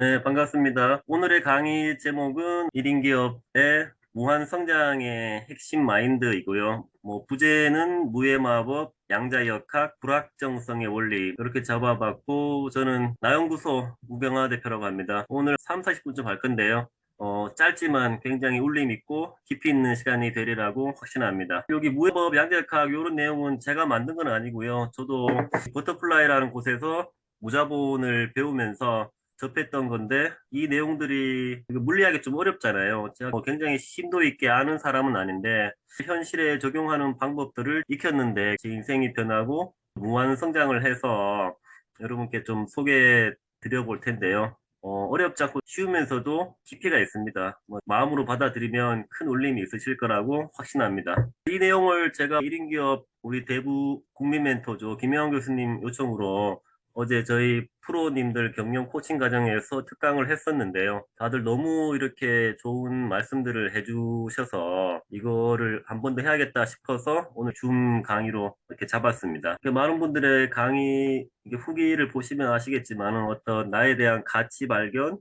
네, 반갑습니다. 오늘의 강의 제목은 1인 기업의 무한 성장의 핵심 마인드이고요. 뭐 부제는 무의 마법, 양자역학, 불확정성의 원리 이렇게 잡아봤고 저는 나연구소 우병화 대표라고 합니다. 오늘 3, 40분쯤 할 건데요. 어, 짧지만 굉장히 울림 있고 깊이 있는 시간이 되리라고 확신합니다. 여기 무해법, 양자역학 이런 내용은 제가 만든 건 아니고요. 저도 버터플라이라는 곳에서 무자본을 배우면서 접했던 건데 이 내용들이 물리하기 좀 어렵잖아요. 제가 뭐 굉장히 심도 있게 아는 사람은 아닌데 현실에 적용하는 방법들을 익혔는데 제 인생이 변하고 무한 성장을 해서 여러분께 좀 소개해 드려볼 텐데요. 어, 렵지 않고 쉬우면서도 깊이가 있습니다. 뭐 마음으로 받아들이면 큰 울림이 있으실 거라고 확신합니다. 이 내용을 제가 1인 기업 우리 대부 국민 멘토죠. 김영환 교수님 요청으로 어제 저희 프로님들 경영 코칭 과정에서 특강을 했었는데요. 다들 너무 이렇게 좋은 말씀들을 해주셔서 이거를 한 번 더 해야겠다 싶어서 오늘 줌 강의로 이렇게 잡았습니다. 많은 분들의 강의 후기를 보시면 아시겠지만 어떤 나에 대한 가치 발견,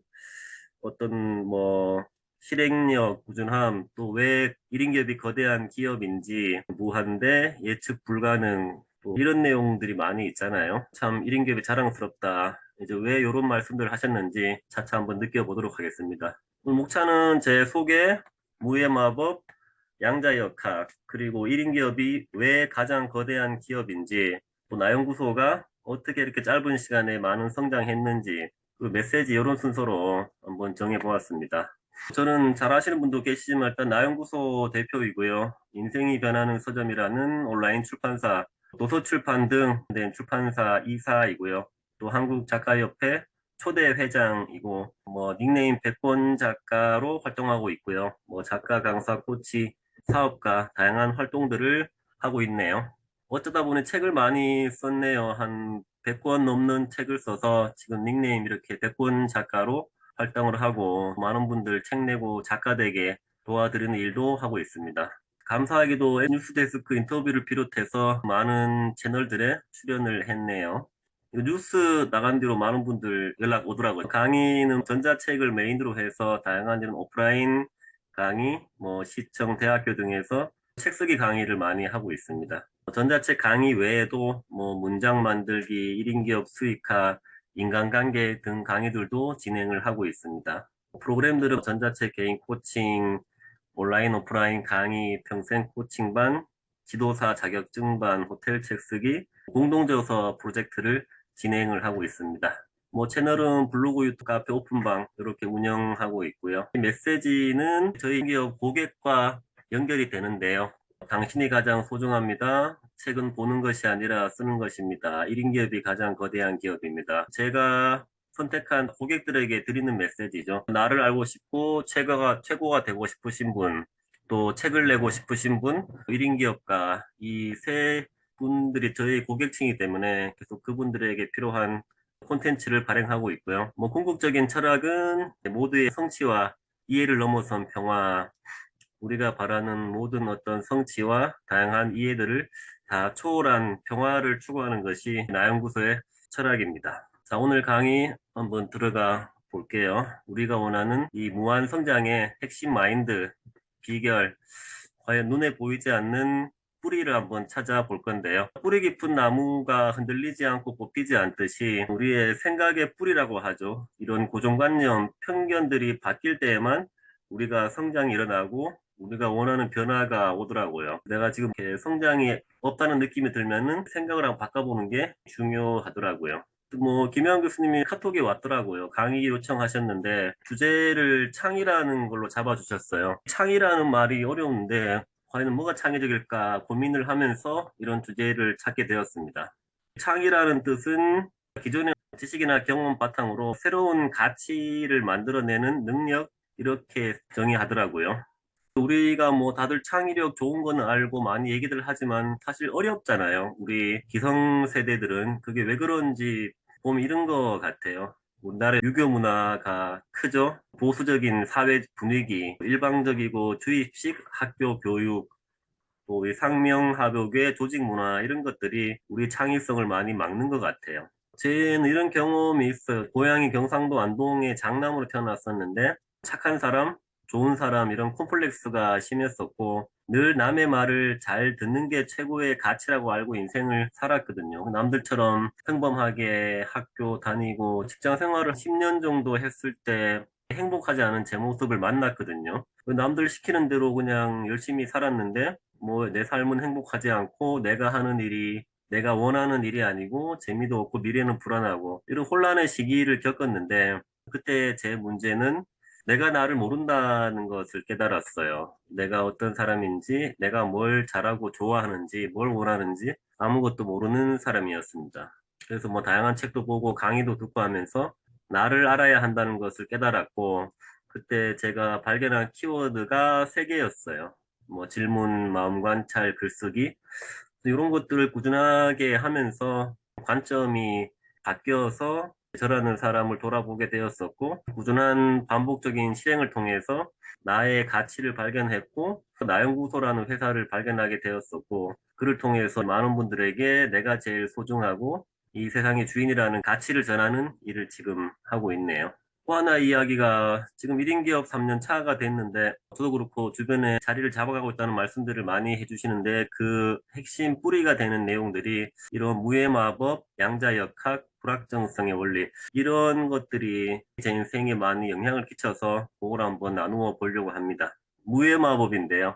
어떤 뭐 실행력, 꾸준함, 또 왜 1인 기업이 거대한 기업인지, 무한대, 예측 불가능, 또 이런 내용들이 많이 있잖아요. 참 1인 기업이 자랑스럽다. 이제 왜 이런 말씀들을 하셨는지 차차 한번 느껴보도록 하겠습니다. 오늘 목차는 제 소개, 무의 마법, 양자역학, 그리고 1인 기업이 왜 가장 거대한 기업인지, 또 나연구소가 어떻게 이렇게 짧은 시간에 많은 성장했는지, 그 메시지 이런 순서로 한번 정해보았습니다. 저는 잘 아시는 분도 계시지만 일단 나연구소 대표이고요. 인생이 변하는 서점이라는 온라인 출판사 도서출판 등 된 출판사 이사이고요. 또 한국작가협회 초대 회장이고 뭐 닉네임 백권 작가로 활동하고 있고요. 뭐 작가, 강사, 코치, 사업가 다양한 활동들을 하고 있네요. 어쩌다 보니 책을 많이 썼네요. 한 100권 넘는 책을 써서 지금 닉네임 이렇게 100권 작가로 활동을 하고 많은 분들 책 내고 작가 되게 도와드리는 일도 하고 있습니다. 감사하게도 뉴스데스크 인터뷰를 비롯해서 많은 채널들에 출연을 했네요. 뉴스 나간 뒤로 많은 분들 연락 오더라고요. 강의는 전자책을 메인으로 해서 다양한 이런 오프라인 강의, 뭐 시청, 대학교 등에서 책 쓰기 강의를 많이 하고 있습니다. 전자책 강의 외에도 뭐 문장 만들기, 1인 기업 수익화, 인간관계 등 강의들도 진행을 하고 있습니다. 프로그램들은 전자책 개인 코칭, 온라인 오프라인 강의 평생 코칭반, 지도사 자격증반, 호텔 책 쓰기, 공동저서 프로젝트를 진행을 하고 있습니다. 뭐 채널은 블로그, 유튜브, 카페, 오픈방 이렇게 운영하고 있고요. 메시지는 저희 기업 고객과 연결이 되는데요. 당신이 가장 소중합니다. 책은 보는 것이 아니라 쓰는 것입니다. 1인 기업이 가장 거대한 기업입니다. 제가 선택한 고객들에게 드리는 메시지죠. 나를 알고 싶고 최고가, 최고가 되고 싶으신 분, 또 책을 내고 싶으신 분, 1인 기업가 이 세 분들이 저희 고객층이기 때문에 계속 그분들에게 필요한 콘텐츠를 발행하고 있고요. 뭐 궁극적인 철학은 모두의 성취와 이해를 넘어선 평화, 우리가 바라는 모든 어떤 성취와 다양한 이해들을 다 초월한 평화를 추구하는 것이 나연구소의 철학입니다. 자, 오늘 강의 한번 들어가 볼게요. 우리가 원하는 이 무한 성장의 핵심 마인드, 비결, 과연 눈에 보이지 않는 뿌리를 한번 찾아볼 건데요. 뿌리 깊은 나무가 흔들리지 않고 뽑히지 않듯이 우리의 생각의 뿌리라고 하죠. 이런 고정관념, 편견들이 바뀔 때에만 우리가 성장이 일어나고 우리가 원하는 변화가 오더라고요. 내가 지금 성장이 없다는 느낌이 들면은 생각을 한번 바꿔보는 게 중요하더라고요. 뭐 김영 교수님이 카톡에 왔더라고요. 강의 요청하셨는데 주제를 창이라는 걸로 잡아주셨어요. 창이라는 말이 어려운데 과연 뭐가 창의적일까 고민을 하면서 이런 주제를 찾게 되었습니다. 창이라는 뜻은 기존의 지식이나 경험 바탕으로 새로운 가치를 만들어내는 능력 이렇게 정의하더라고요. 우리가 뭐 다들 창의력 좋은 거는 알고 많이 얘기들 하지만 사실 어렵잖아요. 우리 기성세대들은 그게 왜 그런지 보면 이런 거 같아요. 우리나라의 유교 문화가 크죠. 보수적인 사회 분위기, 일방적이고 주입식 학교 교육, 또 상명하복의 조직 문화 이런 것들이 우리 창의성을 많이 막는 것 같아요. 저는 이런 경험이 있어요. 고향이 경상도 안동의 장남으로 태어났었는데 착한 사람, 좋은 사람 이런 콤플렉스가 심했었고 늘 남의 말을 잘 듣는 게 최고의 가치라고 알고 인생을 살았거든요. 남들처럼 평범하게 학교 다니고 직장 생활을 10년 정도 했을 때 행복하지 않은 제 모습을 만났거든요. 남들 시키는 대로 그냥 열심히 살았는데 뭐 내 삶은 행복하지 않고 내가 하는 일이 내가 원하는 일이 아니고 재미도 없고 미래는 불안하고 이런 혼란의 시기를 겪었는데 그때 제 문제는 내가 나를 모른다는 것을 깨달았어요. 내가 어떤 사람인지, 내가 뭘 잘하고 좋아하는지, 뭘 원하는지 아무것도 모르는 사람이었습니다. 그래서 뭐 다양한 책도 보고 강의도 듣고 하면서 나를 알아야 한다는 것을 깨달았고 그때 제가 발견한 키워드가 세 개였어요. 뭐 질문, 마음 관찰, 글쓰기 이런 것들을 꾸준하게 하면서 관점이 바뀌어서 저라는 사람을 돌아보게 되었었고 꾸준한 반복적인 실행을 통해서 나의 가치를 발견했고 나연구소라는 회사를 발견하게 되었었고 그를 통해서 많은 분들에게 내가 제일 소중하고 이 세상의 주인이라는 가치를 전하는 일을 지금 하고 있네요. 또 하나 이야기가 지금 1인 기업 3년 차가 됐는데 저도 그렇고 주변에 자리를 잡아가고 있다는 말씀들을 많이 해주시는데 그 핵심 뿌리가 되는 내용들이 이런 무해마법, 양자역학, 불확정성의 원리 이런 것들이 제 인생에 많이 영향을 끼쳐서 그걸 한번 나누어 보려고 합니다. 무해마법인데요.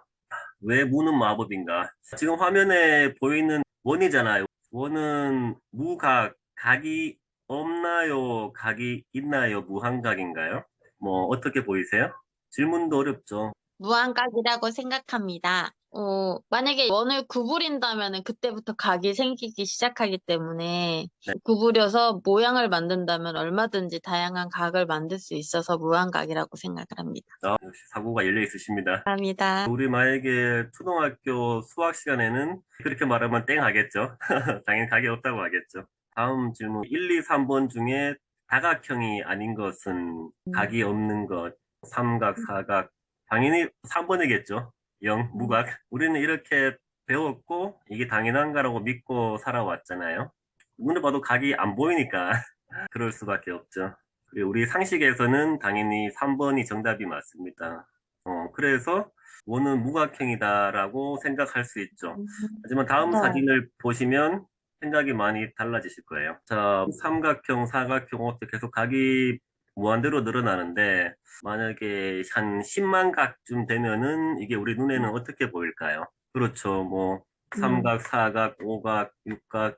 왜 무는 마법인가? 지금 화면에 보이는 원이잖아요. 원은 무각, 각이 없나요? 각이 있나요? 무한각인가요? 뭐 어떻게 보이세요? 질문도 어렵죠. 무한각이라고 생각합니다. 어, 만약에 원을 구부린다면 그때부터 각이 생기기 시작하기 때문에 네. 구부려서 모양을 만든다면 얼마든지 다양한 각을 만들 수 있어서 무한각이라고 생각을 합니다. 아, 역시 사고가 열려 있으십니다. 감사합니다. 우리 만약에 초등학교 수학 시간에는 그렇게 말하면 땡 하겠죠. 당연히 각이 없다고 하겠죠. 다음 질문 1, 2, 3번 중에 다각형이 아닌 것은 각이 없는 것, 삼각, 사각 당연히 3번이겠죠. 영, 무각. 우리는 이렇게 배웠고 이게 당연한가라고 믿고 살아왔잖아요. 눈에 봐도 각이 안 보이니까 그럴 수밖에 없죠. 그리고 우리 상식에서는 당연히 3번이 정답이 맞습니다. 어, 그래서 원은 무각형이다라고 생각할 수 있죠. 하지만 다음 네. 사진을 보시면 생각이 많이 달라지실 거예요. 자, 삼각형, 사각형 어떻게 계속 각이 무한대로 늘어나는데 만약에 한 10만 각쯤 되면은 이게 우리 눈에는 어떻게 보일까요? 그렇죠. 뭐 삼각, 사각, 오각, 육각,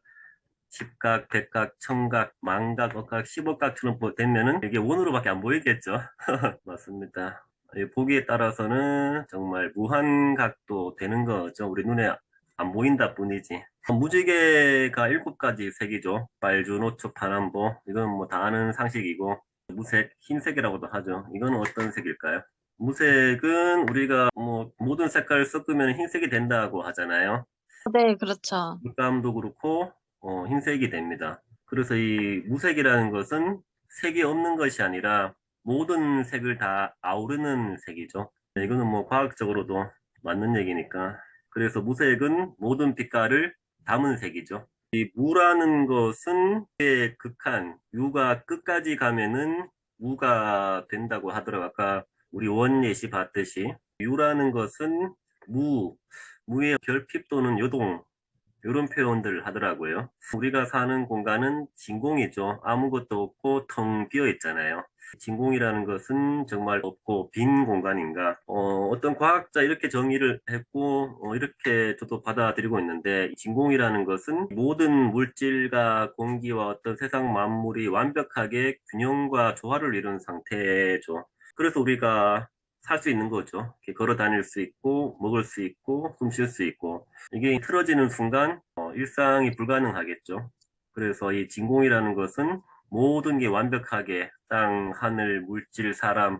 십각, 백각, 천각, 만각, 억각, 십억각처럼 보- 되면은 이게 원으로밖에 안 보이겠죠. 맞습니다. 이 보기에 따라서는 정말 무한 각도 되는 거죠. 우리 눈에 안 보인다 뿐이지. 무지개가 일곱 가지 색이죠. 빨주, 노초, 파남보. 이건 뭐 다 아는 상식이고 무색, 흰색이라고도 하죠. 이거는 어떤 색일까요? 무색은 우리가 뭐 모든 색깔을 섞으면 흰색이 된다고 하잖아요. 네, 그렇죠. 물감도 그렇고 어, 흰색이 됩니다. 그래서 이 무색이라는 것은 색이 없는 것이 아니라 모든 색을 다 아우르는 색이죠. 네, 이거는 뭐 과학적으로도 맞는 얘기니까. 그래서 무색은 모든 빛깔을 담은 색이죠. 이 무라는 것은 의 극한, 유가 끝까지 가면은 무가 된다고 하더라고요. 아까 우리 원 예시 봤듯이 유라는 것은 무, 무의 결핍 또는 요동 이런 표현들을 하더라고요. 우리가 사는 공간은 진공이죠. 아무것도 없고 텅 비어 있잖아요. 진공이라는 것은 정말 없고 빈 공간인가? 어, 어떤 과학자 이렇게 정의를 했고 어, 이렇게 저도 받아들이고 있는데 진공이라는 것은 모든 물질과 공기와 어떤 세상 만물이 완벽하게 균형과 조화를 이룬 상태죠. 그래서 우리가 살 수 있는 거죠. 걸어 다닐 수 있고 먹을 수 있고 숨 쉴 수 있고 이게 틀어지는 순간 어, 일상이 불가능하겠죠. 그래서 이 진공이라는 것은 모든 게 완벽하게 땅, 하늘, 물질, 사람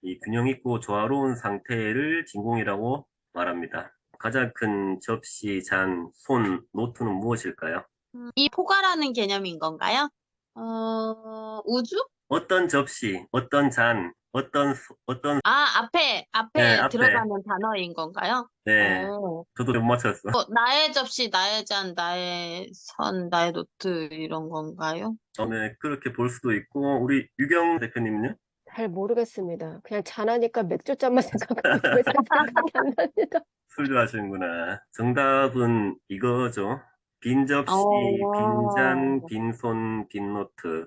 이 균형 있고 조화로운 상태를 진공이라고 말합니다. 가장 큰 접시, 잔, 손, 노트는 무엇일까요? 음, 이 포괄하는 개념인 건가요? 어, 우주? 어떤 접시, 어떤 잔, 어떤, 소- 어떤, 아, 앞에, 앞에 네, 앞에. 들어가는 단어인 건가요? 네, 어. 저도 못 맞췄어. 어, 나의 접시, 나의 잔, 나의 선, 나의 노트 이런 건가요? 어, 네, 그렇게 볼 수도 있고, 우리 유경 대표님은요? 잘 모르겠습니다. 그냥 잔하니까 맥주잔만 생각하고 더 이상 생각이 안 납니다. 술 좋아하시는구나. 정답은 이거죠. 빈 접시, 어. 빈 잔, 빈손, 빈 노트.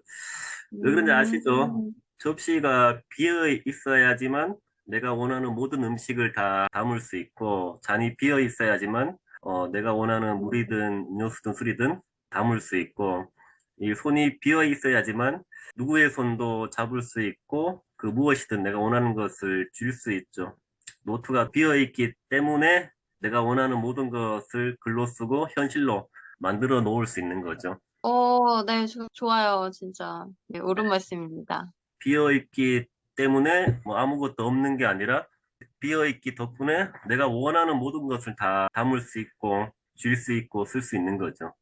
왜 그런지 아시죠? 음. 접시가 비어 있어야지만 내가 원하는 모든 음식을 다 담을 수 있고, 잔이 비어 있어야지만 어, 내가 원하는 물이든 음료수든 술이든 담을 수 있고, 이 손이 비어 있어야지만 누구의 손도 잡을 수 있고, 그 무엇이든 내가 원하는 것을 줄 수 있죠. 노트가 비어 있기 때문에 내가 원하는 모든 것을 글로 쓰고 현실로 만들어 놓을 수 있는 거죠. 어, 네, 조- 좋아요, 진짜. 네, 옳은 말씀입니다. 비어 있기 때문에 뭐 아무것도 없는 게 아니라 비어 있기 덕분에 내가 원하는 모든 것을 다 담을 수 있고 줄 수 있고 쓸 수 있는 거죠.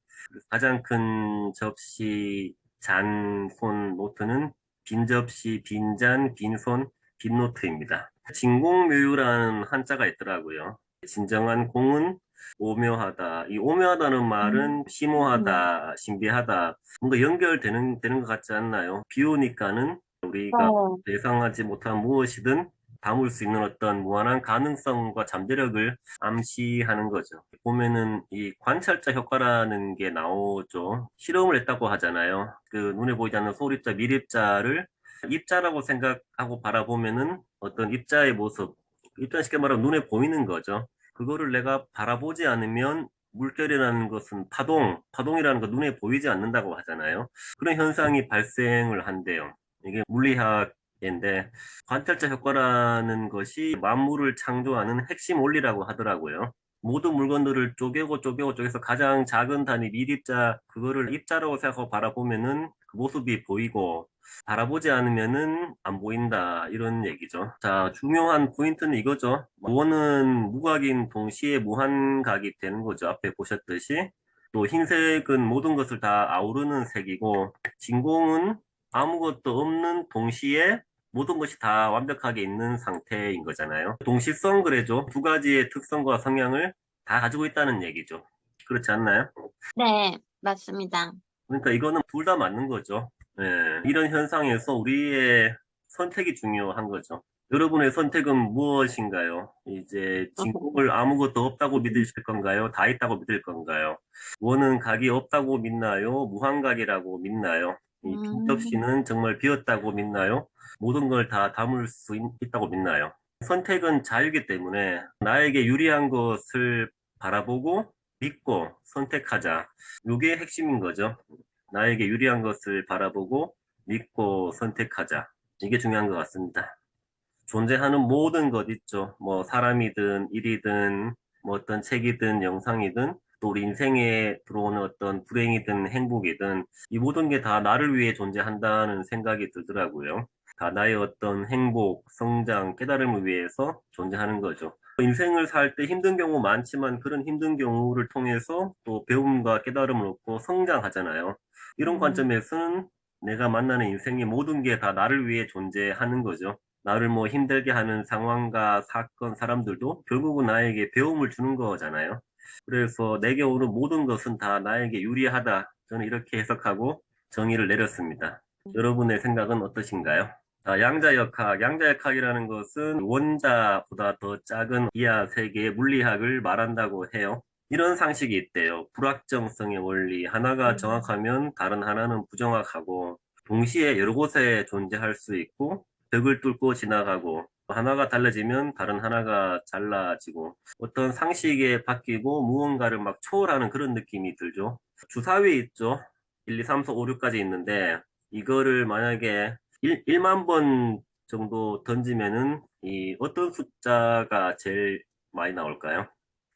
가장 큰 접시, 잔, 손, 노트는 빈 접시, 빈 잔, 빈 손, 빈 노트입니다. 진공묘유라는 한자가 있더라고요. 진정한 공은 오묘하다. 이 오묘하다는 말은 심오하다, 신비하다. 뭔가 연결되는 되는 것 같지 않나요? 비우니까는 우리가 어, 예상하지 못한 무엇이든 담을 수 있는 어떤 무한한 가능성과 잠재력을 암시하는 거죠. 보면은 이 관찰자 효과라는 게 나오죠. 실험을 했다고 하잖아요. 그 눈에 보이지 않는 소립자, 미립자를 입자라고 생각하고 바라보면은 어떤 입자의 모습, 일단 쉽게 말하면 눈에 보이는 거죠. 그거를 내가 바라보지 않으면 물결이라는 것은 파동, 파동이라는 거 눈에 보이지 않는다고 하잖아요. 그런 현상이 발생을 한대요. 이게 물리학인데 관찰자 효과라는 것이 만물을 창조하는 핵심 원리라고 하더라고요. 모든 물건들을 쪼개고 쪼개고 쪼개서 가장 작은 단위 미립자 그거를 입자라고 생각하고 바라보면은 그 모습이 보이고 바라보지 않으면은 안 보인다 이런 얘기죠. 자 중요한 포인트는 이거죠. 원은 무각인 동시에 무한각이 되는 거죠. 앞에 보셨듯이 또 흰색은 모든 것을 다 아우르는 색이고 진공은 아무것도 없는 동시에 모든 것이 다 완벽하게 있는 상태인 거잖아요. 동시성 그래죠. 두 가지의 특성과 성향을 다 가지고 있다는 얘기죠. 그렇지 않나요? 네, 맞습니다. 그러니까 이거는 둘 다 맞는 거죠. 예, 이런 현상에서 우리의 선택이 중요한 거죠. 여러분의 선택은 무엇인가요? 이제 진공을 아무것도 없다고 믿으실 건가요? 다 있다고 믿을 건가요? 원은 각이 없다고 믿나요? 무한각이라고 믿나요? 이 음. 빈접시는 정말 비었다고 믿나요? 모든 걸 다 담을 수 있, 있다고 믿나요? 선택은 자유이기 때문에 나에게 유리한 것을 바라보고 믿고 선택하자. 이게 핵심인 거죠. 나에게 유리한 것을 바라보고 믿고 선택하자. 이게 중요한 것 같습니다. 존재하는 모든 것 있죠. 뭐 사람이든 일이든 뭐 어떤 책이든 영상이든 또 우리 인생에 들어오는 어떤 불행이든 행복이든 이 모든 게 다 나를 위해 존재한다는 생각이 들더라고요. 다 나의 어떤 행복, 성장, 깨달음을 위해서 존재하는 거죠. 인생을 살 때 힘든 경우 많지만 그런 힘든 경우를 통해서 또 배움과 깨달음을 얻고 성장하잖아요. 이런 음. 관점에서는 내가 만나는 인생의 모든 게 다 나를 위해 존재하는 거죠. 나를 뭐 힘들게 하는 상황과 사건, 사람들도 결국은 나에게 배움을 주는 거잖아요. 그래서 내게 오는 모든 것은 다 나에게 유리하다. 저는 이렇게 해석하고 정의를 내렸습니다. 여러분의 생각은 어떠신가요? 자, 양자역학. 양자역학이라는 것은 원자보다 더 작은 이하 세계의 물리학을 말한다고 해요. 이런 상식이 있대요. 불확정성의 원리. 하나가 음. 정확하면 다른 하나는 부정확하고, 동시에 여러 곳에 존재할 수 있고, 벽을 뚫고 지나가고, 하나가 달라지면 다른 하나가 잘라지고, 어떤 상식에 바뀌고 무언가를 막 초월하는 그런 느낌이 들죠. 주사위 있죠. 1, 2, 3, 4, 5, 6까지 있는데, 이거를 만약에 1, 1만 번 정도 던지면은, 이 어떤 숫자가 제일 많이 나올까요?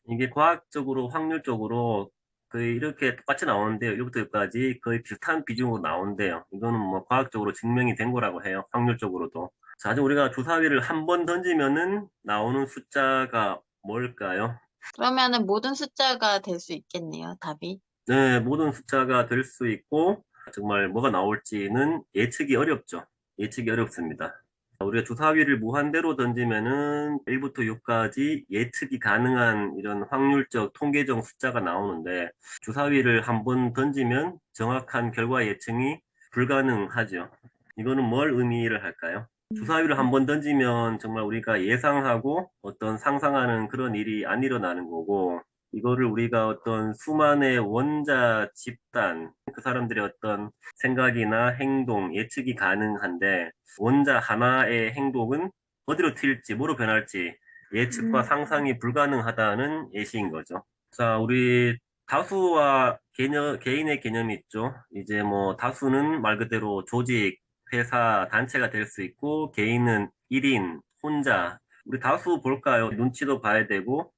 이게 과학적으로, 확률적으로 거의 이렇게 똑같이 나오는데요. 1부터 6까지 거의 비슷한 비중으로 나온대요. 이거는 뭐 과학적으로 증명이 된 거라고 해요. 확률적으로도. 자, 이제 우리가 주사위를 한 번 던지면은 나오는 숫자가 뭘까요? 그러면은 모든 숫자가 될 수 있겠네요, 답이. 네, 모든 숫자가 될 수 있고, 정말 뭐가 나올지는 예측이 어렵죠. 예측이 어렵습니다. 우리가 주사위를 무한대로 던지면은 1부터 6까지 예측이 가능한 이런 확률적 통계적 숫자가 나오는데 주사위를 한 번 던지면 정확한 결과 예측이 불가능하죠. 이거는 뭘 의미를 할까요? 주사위를 한 번 던지면 정말 우리가 예상하고 어떤 상상하는 그런 일이 안 일어나는 거고 이거를 우리가 어떤 수만의 원자 집단 그 사람들의 어떤 생각이나 행동 예측이 가능한데 원자 하나의 행동은 어디로 튈지 뭐로 변할지 예측과 음. 상상이 불가능하다는 예시인 거죠. 자, 우리 다수와 개념, 개인의 개념이 있죠. 이제 뭐 다수는 말 그대로 조직, 회사, 단체가 될 수 있고 개인은 1인, 혼자. 우리 다수 볼까요? 눈치도 봐야 되고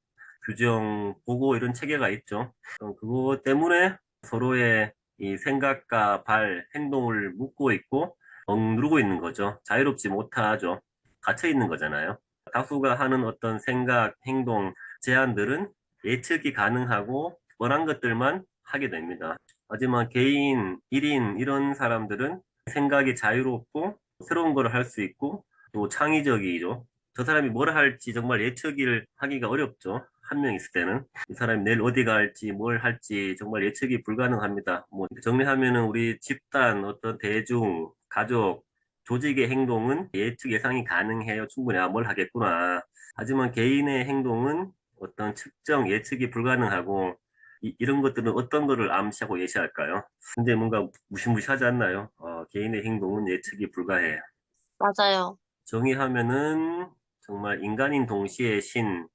규정 보고 이런 체계가 있죠. 어, 그거 때문에 서로의 이 생각과 발, 행동을 묶고 있고 억누르고 있는 거죠. 자유롭지 못하죠. 갇혀 있는 거잖아요. 다수가 하는 어떤 생각, 행동, 제안들은 예측이 가능하고 뻔한 것들만 하게 됩니다. 하지만 개인, 1인 이런 사람들은 생각이 자유롭고 새로운 걸 할 수 있고 또 창의적이죠. 저 사람이 뭘 할지 정말 예측을 하기가 어렵죠. 한 명 있을 때는 이 사람이 내일 어디 갈지 뭘 할지 정말 예측이 불가능합니다. 뭐 정리하면은 우리 집단, 어떤 대중, 가족, 조직의 행동은 예측 예상이 가능해요. 충분히 아, 뭘 하겠구나. 하지만 개인의 행동은 어떤 측정 예측이 불가능하고 이, 런 것들은 어떤 거를 암시하고 예시할까요? 근데 뭔가 무시무시하지 않나요? 어, 개인의 행동은 예측이 불가해요. 맞아요. 정의하면은 정말 인간인 동시에 신,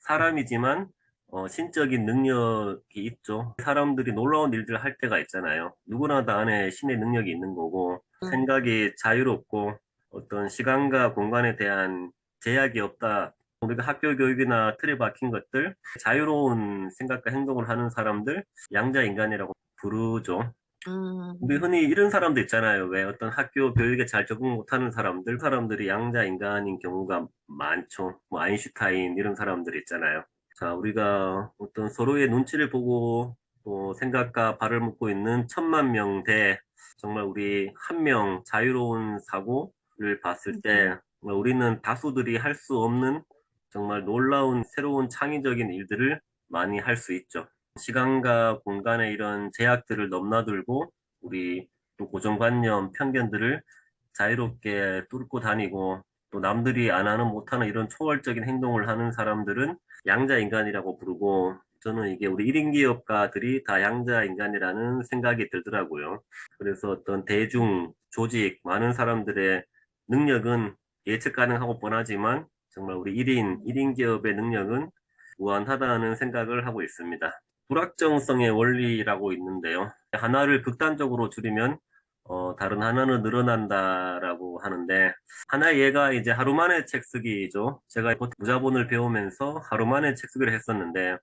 사람이지만 어, 신적인 능력이 있죠. 사람들이 놀라운 일들을 할 때가 있잖아요. 누구나 다 안에 신의 능력이 있는 거고 음. 생각이 자유롭고 어떤 시간과 공간에 대한 제약이 없다. 우리가 학교 교육이나 틀에 박힌 것들, 자유로운 생각과 행동을 하는 사람들, 양자 인간이라고 부르죠. 음, 우리 흔히 이런 사람도 있잖아요. 왜 어떤 학교 교육에 잘 적응 못하는 사람들, 사람들이 양자 인간인 경우가 많죠. 뭐 아인슈타인 이런 사람들 있잖아요. 자, 우리가 어떤 서로의 눈치를 보고 또 생각과 발을 묶고 있는 천만 명 대 정말 우리 한 명 자유로운 사고를 봤을 때 정말 우리는 다수들이 할 수 없는 정말 놀라운 새로운 창의적인 일들을 많이 할 수 있죠. 시간과 공간의 이런 제약들을 넘나들고 우리 또 고정관념, 편견들을 자유롭게 뚫고 다니고 또 남들이 안 하는 못하는 이런 초월적인 행동을 하는 사람들은 양자 인간이라고 부르고 저는 이게 우리 1인 기업가들이 다 양자 인간이라는 생각이 들더라고요. 그래서 어떤 대중, 조직, 많은 사람들의 능력은 예측 가능하고 뻔하지만 정말 우리 1인, 1인 기업의 능력은 무한하다는 생각을 하고 있습니다. 불확정성의 원리라고 있는데요. 하나를 극단적으로 줄이면 어, 다른 하나는 늘어난다라고 하는데 하나의 예가 이제 하루 만에 책 쓰기죠. 제가 무자본을 배우면서 하루 만에 책 쓰기를 했었는데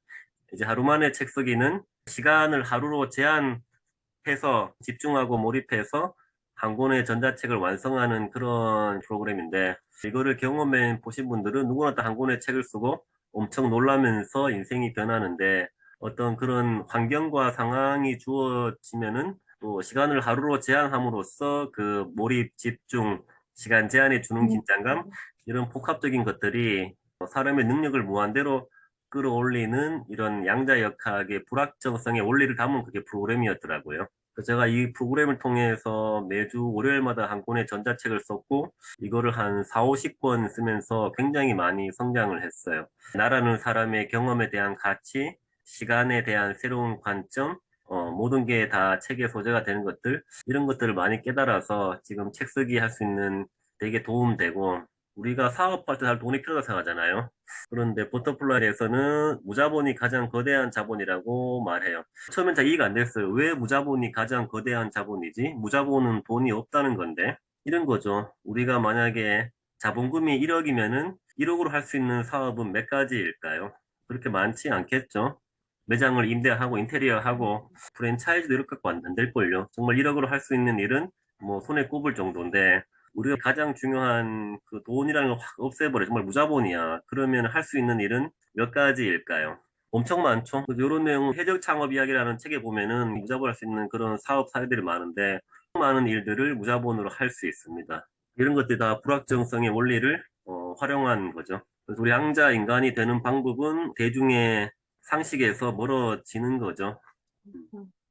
이제 하루 만에 책 쓰기는 시간을 하루로 제한해서 집중하고 몰입해서 한 권의 전자책을 완성하는 그런 프로그램인데 이거를 경험해 보신 분들은 누구나 다 한 권의 책을 쓰고 엄청 놀라면서 인생이 변하는데 어떤 그런 환경과 상황이 주어지면은 또 시간을 하루로 제한함으로써 그 몰입, 집중, 시간 제한에 주는 긴장감 이런 복합적인 것들이 사람의 능력을 무한대로 끌어올리는 이런 양자역학의 불확정성의 원리를 담은 그게 프로그램이었더라고요. 제가 이 프로그램을 통해서 매주 월요일마다 한 권의 전자책을 썼고 이거를 한 4, 50권 쓰면서 굉장히 많이 성장을 했어요. 나라는 사람의 경험에 대한 가치, 시간에 대한 새로운 관점, 어, 모든 게 다 책의 소재가 되는 것들, 이런 것들을 많이 깨달아서 지금 책 쓰기 할 수 있는 되게 도움되고, 우리가 사업할 때 잘 돈이 필요하다고 생각하잖아요. 그런데 버터플라이에서는 무자본이 가장 거대한 자본이라고 말해요. 처음엔 잘 이해가 안 됐어요. 왜 무자본이 가장 거대한 자본이지? 무자본은 돈이 없다는 건데. 이런 거죠. 우리가 만약에 자본금이 1억이면은 1억으로 할 수 있는 사업은 몇 가지일까요? 그렇게 많지 않겠죠? 매장을 임대하고 인테리어하고 프랜차이즈도 이렇게 안 될걸요. 정말 1억으로 할 수 있는 일은 뭐 손에 꼽을 정도인데 우리가 가장 중요한 그 돈이라는 걸 확 없애버려. 정말 무자본이야. 그러면 할 수 있는 일은 몇 가지일까요? 엄청 많죠. 이런 내용은 해적 창업 이야기라는 책에 보면은 무자본 할 수 있는 그런 사업 사례들이 많은데 많은 일들을 무자본으로 할 수 있습니다. 이런 것들이 다 불확정성의 원리를 어, 활용한 거죠. 그래서 우리 양자 인간이 되는 방법은 대중의 상식에서 멀어지는 거죠.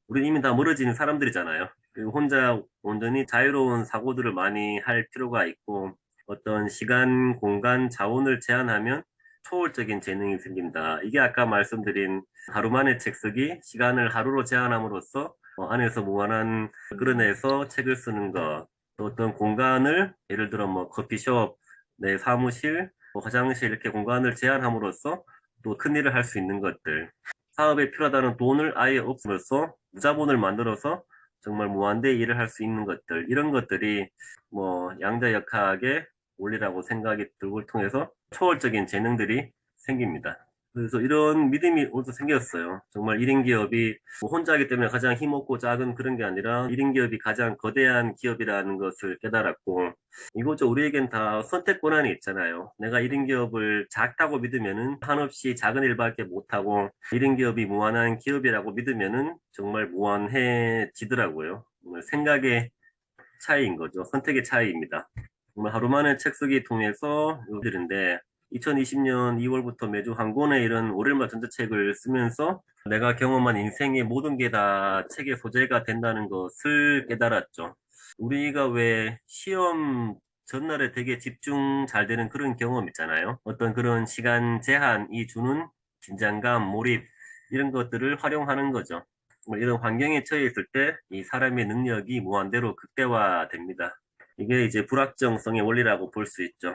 우리 이미 다 멀어지는 사람들이잖아요. 그리고 혼자 온전히 자유로운 사고들을 많이 할 필요가 있고 어떤 시간, 공간, 자원을 제한하면 초월적인 재능이 생긴다. 이게 아까 말씀드린 하루 만에 책 쓰기, 시간을 하루로 제한함으로써 어, 안에서 무한한 끌어내서 책을 쓰는 것, 또 어떤 공간을 예를 들어 뭐 커피숍, 내 사무실, 뭐 화장실 이렇게 공간을 제한함으로써 또 큰일을 할 수 있는 것들, 사업에 필요하다는 돈을 아예 없음으로써 무자본을 만들어서 정말 무한대 일을 할 수 있는 것들, 이런 것들이 뭐 양자역학의 원리라고 생각이 들고 통해서 초월적인 재능들이 생깁니다. 그래서 이런 믿음이 어디서 생겼어요. 정말 1인 기업이 뭐 혼자이기 때문에 가장 힘없고 작은 그런 게 아니라 1인 기업이 가장 거대한 기업이라는 것을 깨달았고 이거죠. 우리에겐 다 선택 권한이 있잖아요. 내가 1인 기업을 작다고 믿으면은 한없이 작은 일밖에 못하고 1인 기업이 무한한 기업이라고 믿으면은 정말 무한해지더라고요. 생각의 차이인 거죠. 선택의 차이입니다. 정말 하루 만에 책 쓰기 통해서 요들인데 2020년 2월부터 매주 한 권의 이런 월요일마 전자책을 쓰면서 내가 경험한 인생의 모든 게 다 책의 소재가 된다는 것을 깨달았죠. 우리가 왜 시험 전날에 되게 집중 잘 되는 그런 경험 있잖아요. 어떤 그런 시간 제한이 주는 긴장감, 몰입 이런 것들을 활용하는 거죠. 정말 이런 환경에 처해 있을 때 이 사람의 능력이 무한대로 극대화됩니다. 이게 이제 불확정성의 원리라고 볼 수 있죠.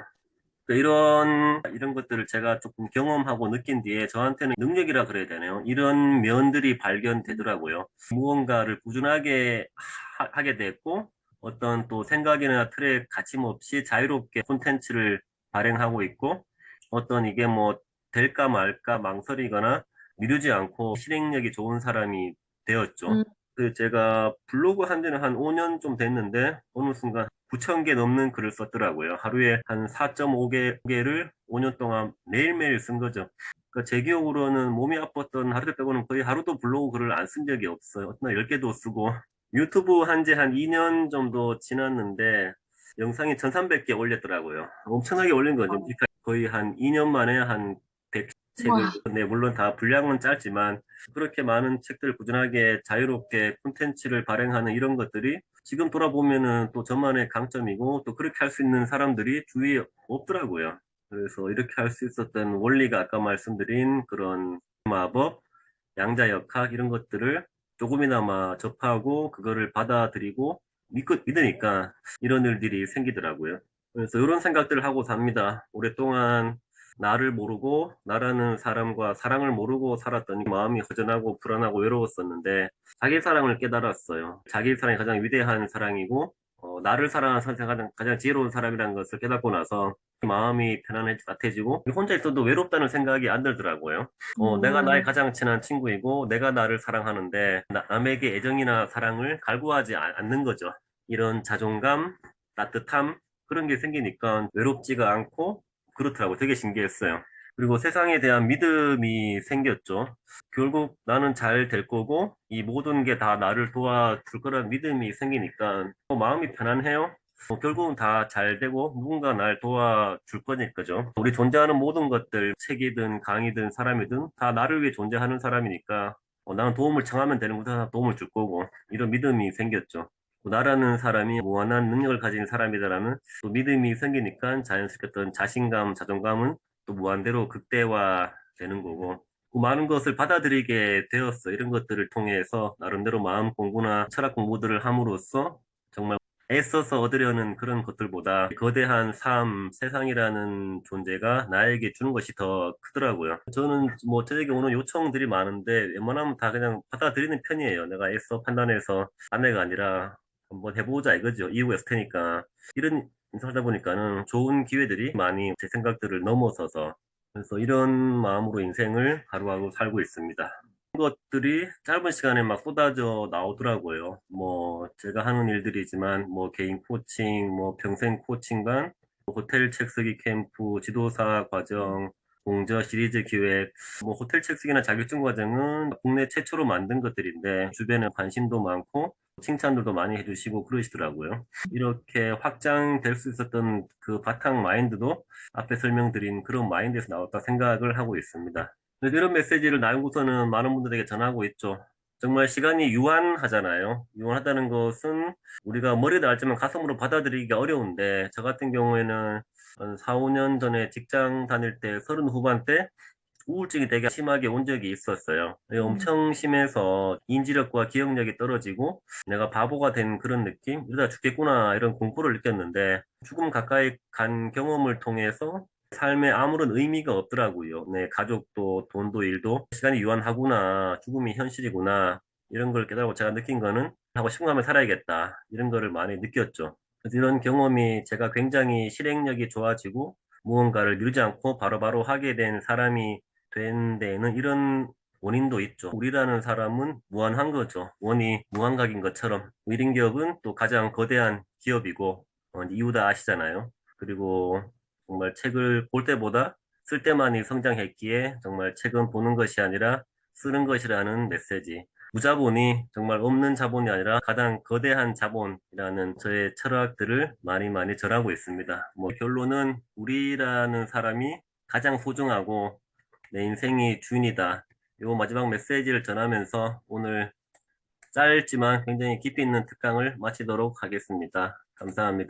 그 이런 이런 것들을 제가 조금 경험하고 느낀 뒤에 저한테는 능력이라 그래야 되나요? 이런 면들이 발견되더라고요. 무언가를 꾸준하게 하, 하게 됐고 어떤 또 생각이나 틀에 가침없이 자유롭게 콘텐츠를 발행하고 있고 어떤 이게 뭐 될까 말까 망설이거나 미루지 않고 실행력이 좋은 사람이 되었죠. 음. 그 제가 블로그 한 지는 한 5년 좀 됐는데 어느 순간 9,000개 넘는 글을 썼더라고요. 하루에 한 4.5개를 5년 동안 매일매일 쓴 거죠. 그러니까 제 기억으로는 몸이 아팠던 하루 빼고는 거의 하루도 블로그 글을 안 쓴 적이 없어요. 어떤 날 10개도 쓰고 유튜브 한지한 2년 정도 지났는데 영상이 1,300개 올렸더라고요. 엄청나게 올린 거죠. 그러니까 거의 한 2년 만에 한 100 책을 와. 네, 물론 다 분량은 짧지만 그렇게 많은 책들을 꾸준하게 자유롭게 콘텐츠를 발행하는 이런 것들이 지금 돌아보면은 또 저만의 강점이고 또 그렇게 할 수 있는 사람들이 주위에 없더라고요. 그래서 이렇게 할 수 있었던 원리가 아까 말씀드린 그런 마법, 양자역학 이런 것들을 조금이나마 접하고 그거를 받아들이고 믿고, 믿으니까 이런 일들이 생기더라고요. 그래서 이런 생각들을 하고 삽니다. 오랫동안 나를 모르고 나라는 사람과 사랑을 모르고 살았더니 마음이 허전하고 불안하고 외로웠었는데 자기 사랑을 깨달았어요. 자기 사랑이 가장 위대한 사랑이고 어, 나를 사랑하는 선생가 가장, 가장 지혜로운 사람이라는 것을 깨닫고 나서 마음이 편안해지고 혼자 있어도 외롭다는 생각이 안 들더라고요. 어, 음. 내가 나의 가장 친한 친구이고 내가 나를 사랑하는데 나- 남에게 애정이나 사랑을 갈구하지 않- 않는 거죠. 이런 자존감, 따뜻함 그런 게 생기니까 외롭지가 않고 그렇더라고요. 되게 신기했어요. 그리고 세상에 대한 믿음이 생겼죠. 결국 나는 잘 될 거고 이 모든 게 다 나를 도와줄 거란 믿음이 생기니까 어, 마음이 편안해요. 어, 결국은 다 잘 되고 누군가 날 도와줄 거니까죠. 우리 존재하는 모든 것들, 책이든 강이든 사람이든 다 나를 위해 존재하는 사람이니까 어, 나는 도움을 청하면 되는 거다 도움을 줄 거고 이런 믿음이 생겼죠. 나라는 사람이 무한한 능력을 가진 사람이다라는 또 믿음이 생기니까 자연스럽게 어떤 자신감, 자존감은 또 무한대로 극대화 되는 거고 그 많은 것을 받아들이게 되었어. 이런 것들을 통해서 나름대로 마음 공부나 철학 공부들을 함으로써 정말 애써서 얻으려는 그런 것들보다 거대한 삶, 세상이라는 존재가 나에게 주는 것이 더 크더라고요. 저는 뭐 저에게 오는 요청들이 많은데 웬만하면 다 그냥 받아들이는 편이에요. 내가 애써 판단해서 아내가 아니라 한번 해보자 이거죠. 이유가 있을 테니까. 이런 인생을 하다 보니까는 좋은 기회들이 많이 제 생각들을 넘어서서 그래서 이런 마음으로 인생을 하루하루 살고 있습니다. 것들이 짧은 시간에 막 쏟아져 나오더라고요. 뭐 제가 하는 일들이지만 뭐 개인 코칭, 뭐 평생 코칭반, 호텔 책 쓰기 캠프, 지도사 과정, 공저 시리즈 기획, 뭐 호텔 책수기나 자격증 과정은 국내 최초로 만든 것들인데 주변에 관심도 많고 칭찬들도 많이 해주시고 그러시더라고요. 이렇게 확장될 수 있었던 그 바탕 마인드도 앞에 설명드린 그런 마인드에서 나왔다 생각을 하고 있습니다. 이런 메시지를 나오고서는 많은 분들에게 전하고 있죠. 정말 시간이 유한하잖아요. 유한하다는 것은 우리가 머리도 알지만 가슴으로 받아들이기가 어려운데 저 같은 경우에는 한 4, 5년 전에 직장 다닐 때 서른 후반 때 우울증이 되게 심하게 온 적이 있었어요. 이게 엄청 심해서 인지력과 기억력이 떨어지고 내가 바보가 된 그런 느낌? 이러다 죽겠구나 이런 공포를 느꼈는데 죽음 가까이 간 경험을 통해서 삶에 아무런 의미가 없더라고요. 내 가족도 돈도 일도 시간이 유한하구나 죽음이 현실이구나 이런 걸 깨달고 제가 느낀 거는 하고 싶은 거 하면 살아야겠다 이런 거를 많이 느꼈죠. 이런 경험이 제가 굉장히 실행력이 좋아지고 무언가를 미루지 않고 바로 바로 하게 된 사람이 된 데에는 이런 원인도 있죠. 우리라는 사람은 무한한 거죠. 원이 무한각인 것처럼 의린기업은 또 가장 거대한 기업이고 어, 이유 다 아시잖아요. 그리고 정말 책을 볼 때보다 쓸 때만이 성장했기에 정말 책은 보는 것이 아니라 쓰는 것이라는 메시지. 무자본이 정말 없는 자본이 아니라 가장 거대한 자본이라는 저의 철학들을 많이 많이 절하고 있습니다. 뭐 결론은 우리라는 사람이 가장 소중하고 내 인생이 주인이다. 요 마지막 메시지를 전하면서 오늘 짧지만 굉장히 깊이 있는 특강을 마치도록 하겠습니다. 감사합니다.